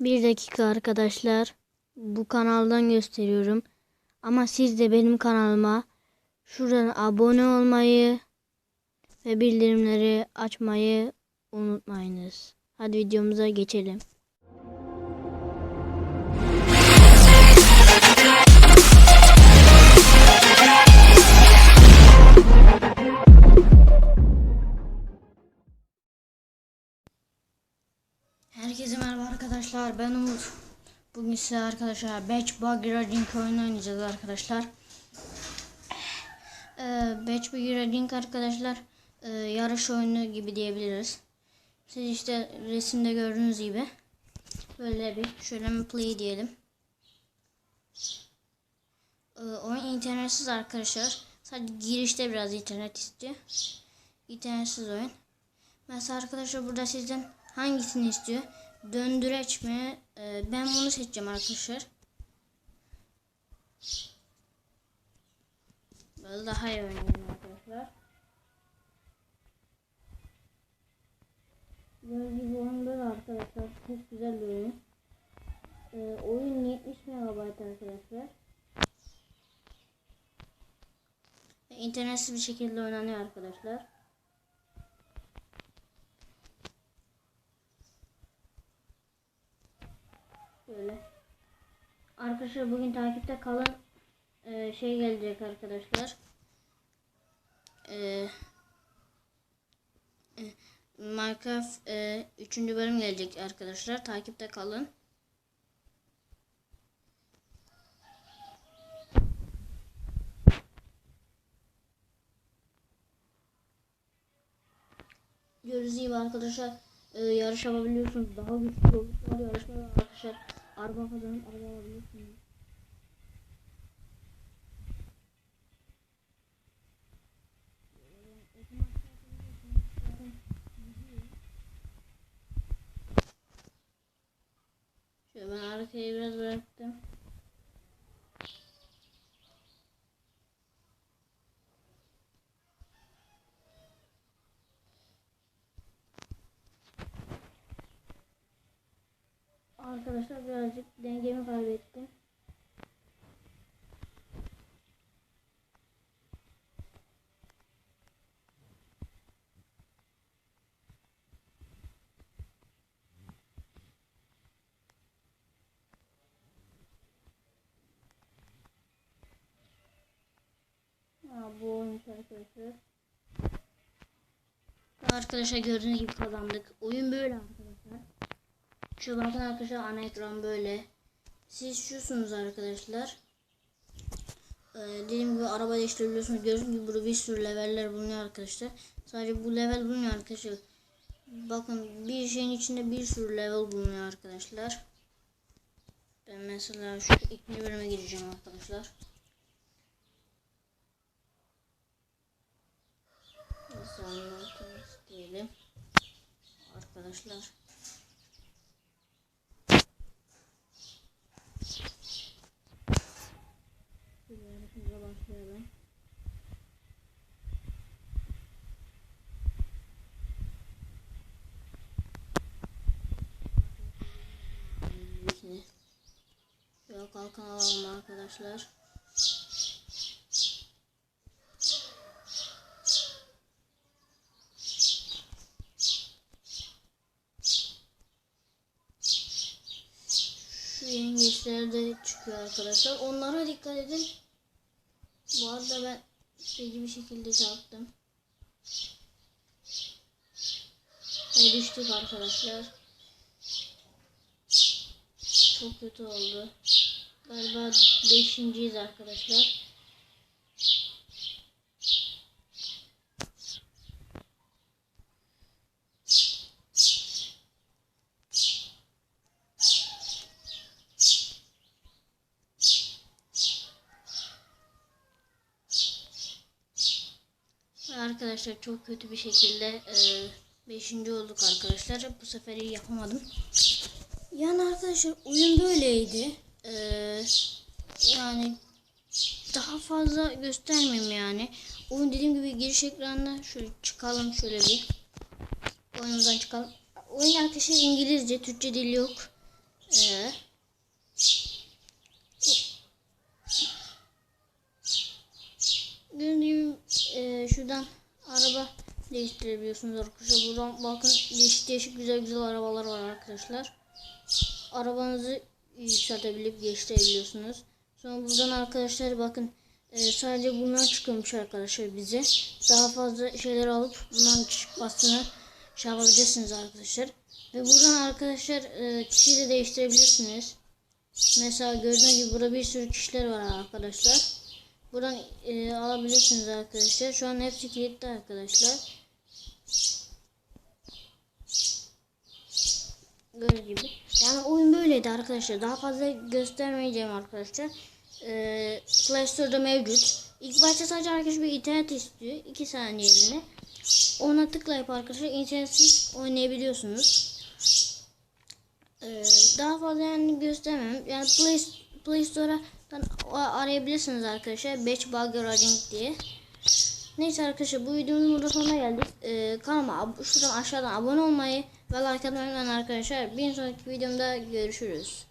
Bir dakika arkadaşlar. Bu kanaldan gösteriyorum. Ama siz de benim kanalıma şuradan abone olmayı ve bildirimleri açmayı unutmayınız. Hadi videomuza geçelim. Arkadaşlar. Ben Umut. Bugün size arkadaşlar Batch Buggy Ring oyunu oynayacağız arkadaşlar. Ee, Batch Buggy Ring arkadaşlar e, yarış oyunu gibi diyebiliriz. Siz işte resimde gördüğünüz gibi böyle bir şöyle bir play diyelim. Ee, oyun internetsiz arkadaşlar. Sadece girişte biraz internet istiyor. İnternetsiz oyun. Mesela arkadaşlar burada sizden hangisini istiyor? Döndüreç mi? Ee, ben bunu seçeceğim arkadaşlar. Böyle daha iyi oynayayım arkadaşlar. Gördüğünüz gibi oyun böyle arkadaşlar. Çok güzel bir oyun. Ee, oyun 70 MB arkadaşlar. İnternetsiz bir şekilde oynanıyor arkadaşlar. Böyle. Arkadaşlar bugün takipte kalın e, şey gelecek arkadaşlar. E, e, Minecraft e, 3. bölüm gelecek arkadaşlar. Takipte kalın. Gördüğünüz gibi arkadaşlar e, yarış yapabiliyorsunuz. Daha güçlü olursa yarışmalar arkadaşlar. Araba kazanıp araba alabiliyorsunuz. Şöyle ben arkaya biraz bıraktım. Arkadaşlar birazcık dengemi kaybettim. Bu oyuncu arkadaşlar. Arkadaşlar gördüğünüz gibi kazandık. Oyun böyle. Şu bakın arkadaşlar ana ekran böyle. Siz şusunuz arkadaşlar. Ee, dediğim gibi araba değiştirebiliyorsunuz. Gördüğünüz gibi burada bir sürü leveller bulunuyor arkadaşlar. Sadece bu level bulunuyor arkadaşlar. Bakın bir şeyin içinde bir sürü level bulunuyor arkadaşlar. Ben mesela şu ikinci bölüme gireceğim arkadaşlar. Mesela diyelim. Arkadaşlar. Kalkan alalım arkadaşlar. Şu yengeçler de çıkıyor arkadaşlar. Onlara dikkat edin. Bu arada ben feci bir şekilde çarptım. Ve düştük arkadaşlar. Çok kötü oldu. Galiba beşinciyiz arkadaşlar. Arkadaşlar çok kötü bir şekilde 5. olduk arkadaşlar. Bu sefer iyi yapamadım. Yani arkadaşlar oyun böyleydi. E, yani daha fazla göstermeyeyim yani. Oyun dediğim gibi giriş ekranına şöyle çıkalım şöyle bir. Oyunumuzdan çıkalım. Oyun arkadaşlar İngilizce, Türkçe dili yok. Ee, Gördüğüm e, şuradan araba değiştirebiliyorsunuz arkadaşlar. Buradan bakın değişik değişik güzel güzel arabalar var arkadaşlar. Arabanızı yükseltebilip geliştirebiliyorsunuz. Sonra buradan arkadaşlar bakın e, sadece bunlar çıkıyormuş arkadaşlar bize. Daha fazla şeyler alıp bundan çıkmasını şey yapabilirsiniz arkadaşlar. Ve buradan arkadaşlar e, kişiyi de değiştirebilirsiniz. Mesela gördüğünüz gibi burada bir sürü kişiler var arkadaşlar. Buradan e, alabilirsiniz arkadaşlar. Şu an hepsi kilitli arkadaşlar. Gördüğünüz gibi. Yani oyun böyleydi arkadaşlar. Daha fazla göstermeyeceğim arkadaşlar. Ee, Play Store'da mevcut. İlk başta sadece arkadaş bir internet istiyor. 2 saniyeliğine. Ona tıklayıp arkadaşlar internetsiz oynayabiliyorsunuz. Ee, daha fazla yani göstermem. Yani Play, Play Store'dan arayabilirsiniz arkadaşlar. Batch Bug Garaging diye. Neyse arkadaşlar bu videonun burada sonuna geldik. Ee, kanalıma şuradan aşağıdan abone olmayı ve like atmayı unutmayın arkadaşlar. Bir sonraki videomda görüşürüz.